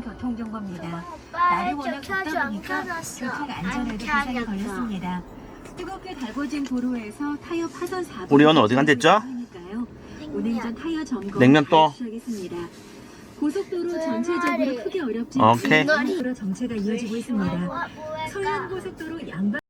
교통정보입니다. 날이 워낙 덥다 안 보니까 교통 안 안전에도 켜졌어 걸렸습니다. 뜨겁게 달궈진 도로에서 타이어 파손 사고 우리 오늘 어디 간댔죠? 이전 타이어 점검 냉면 또? 시작했습니다. 고속도로 그 전체적으로. 크게 어렵지 오케이. 정체가 이어지고 있습니다. 뭐 서해안 할까? 고속도로 양방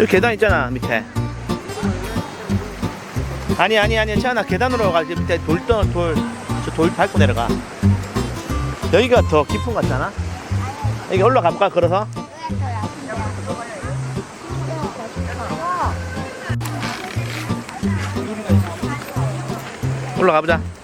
저 계단 있잖아 밑에. 아니 아니 아니 채연아 계단으로 가지 밑에 돌돌저 돌 밟고 내려가. 여기가 더 깊은 것 같잖아? 여기 올라가 볼까 걸어서? 올라가 보자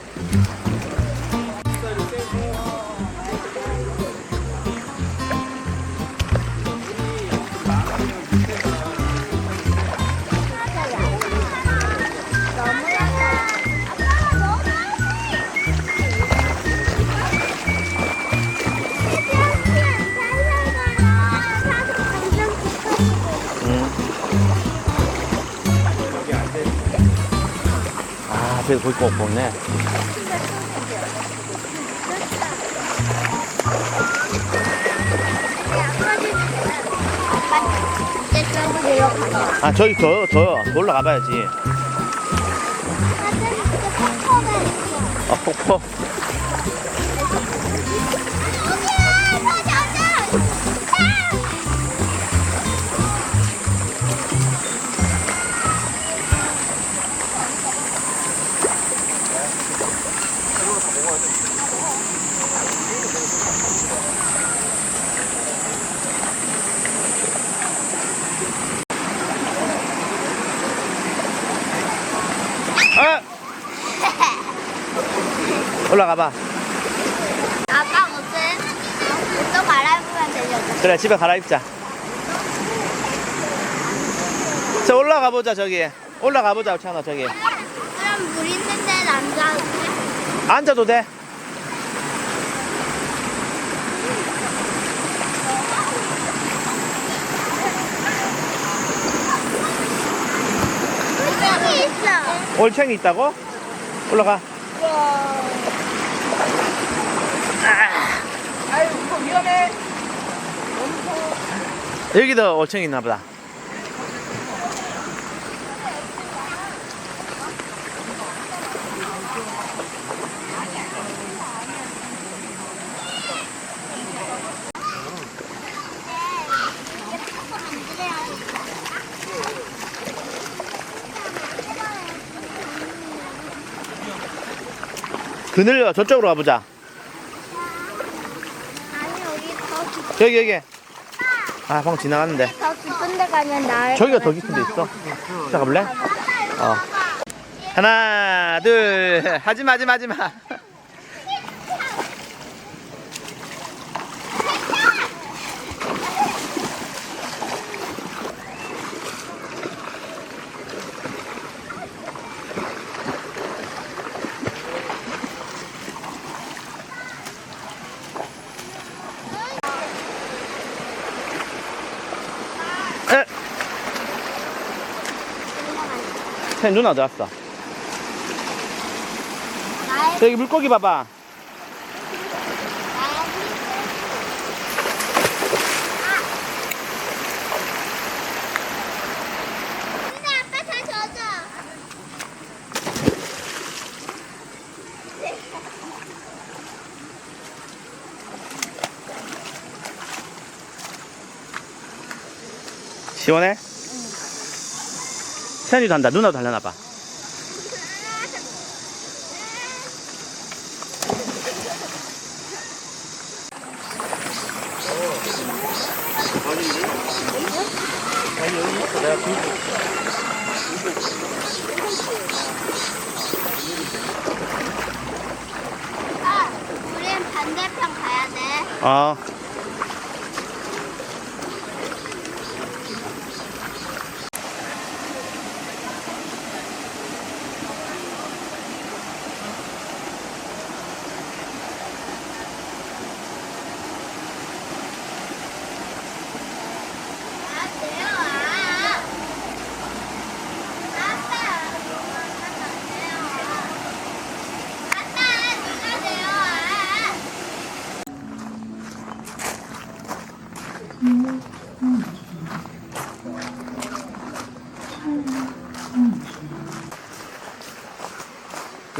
아 저기 볼거 없네 아 저기 더더 올라가 봐야지 아 폭포 올라가 봐 아빠 무슨 옷도 갈아입으면 되죠? 그래 집에 갈아입자 자 올라가 보자 저기 올라가 보자 찬아 저기 그럼 물 있는 데는 앉아도 돼? 앉아도 돼 있어. 올챙이 있다고? 올라가 아유, 이거 위험해. 여기도 올챙이 있나 보다. 그늘려 저쪽으로 가보자 아니 여기 더 깊, 여기 여기. 아 방금 지나갔는데. 더 깊은 데 가면 나을 저기가 것 더. 깊은 데 있어? 자 가볼래? 어. 하나 둘 하지마 하지마 하지마 쟤 누나 어디 갔어? 저기 물고기 봐봐. 시원해? 태연이도 한다. 누나도 하려나 봐. 아, 우린 반대편 가야 돼. 어. 아, 내려와. 아빠. 아빠, 누가 내려와. 여기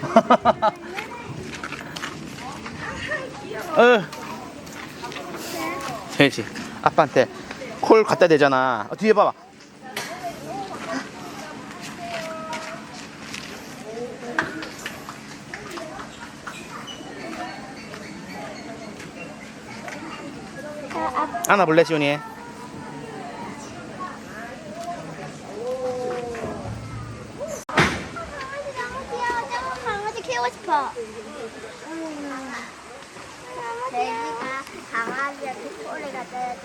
어. 돼지. 아빠한테 콜 갖다 대잖아. 어, 뒤에 봐봐. 안아볼래, 시온이? 강아지 너무 귀여워. 저거 강아지 키우고 싶어. 돼지가 강아지한테 꼬리가 떨어져서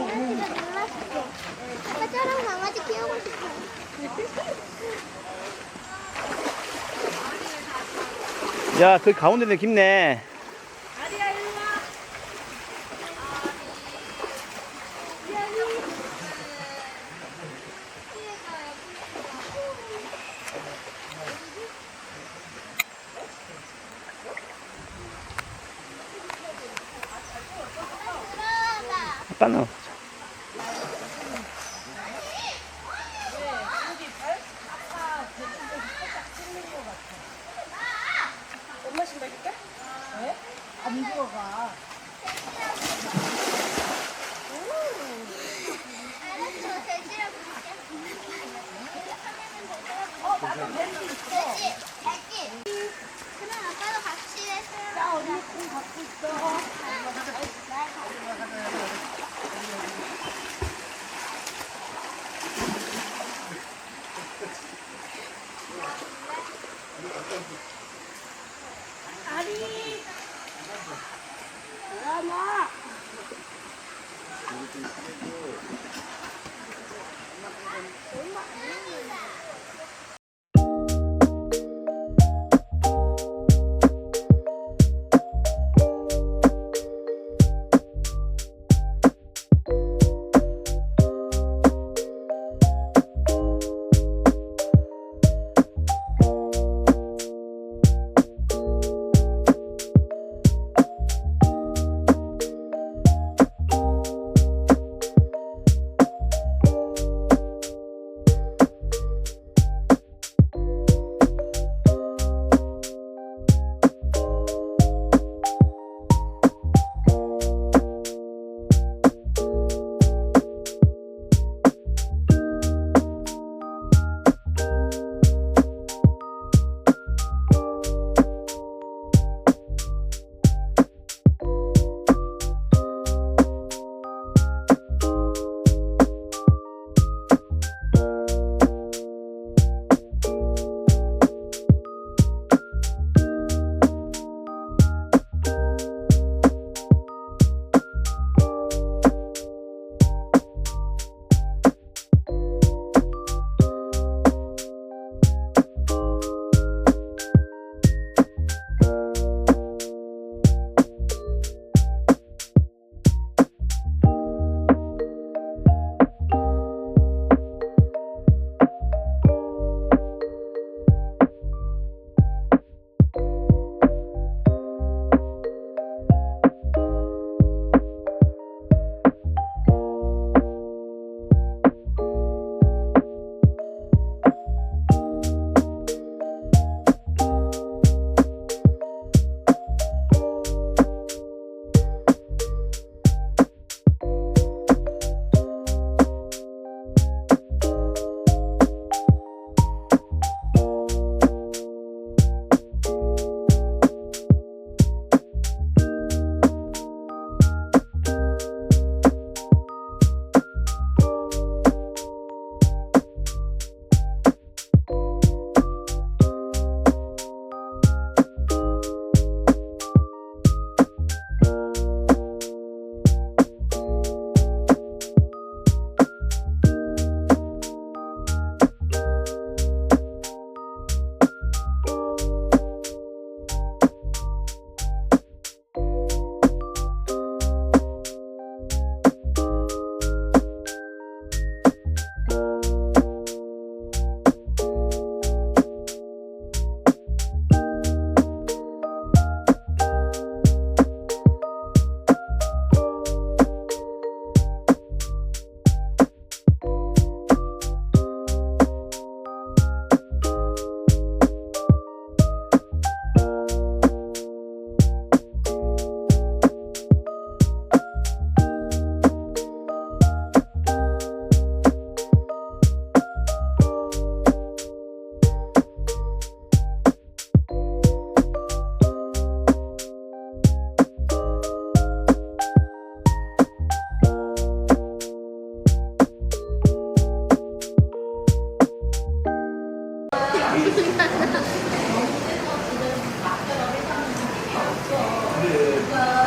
돼지가 놀랐어. 아빠 저런 강아지 키우고 싶어. 야, 그 가운데는 깊네. 갖다 넣어. 엄마 신발 줄게? 왜? 네? 안 들어가. 어, 나도 벤치 있어. 나 갖고 있어.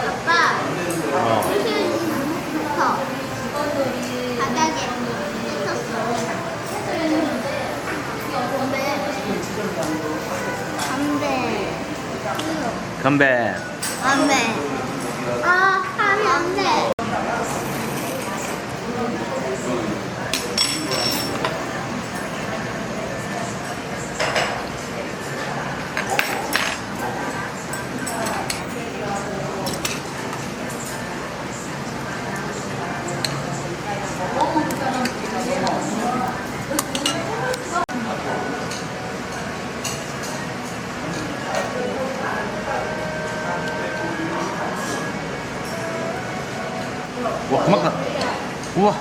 아빠, 수술부터 바닥에 있었어. 근데, 담배. 담배. 담배. 와, 그만큼. 우와.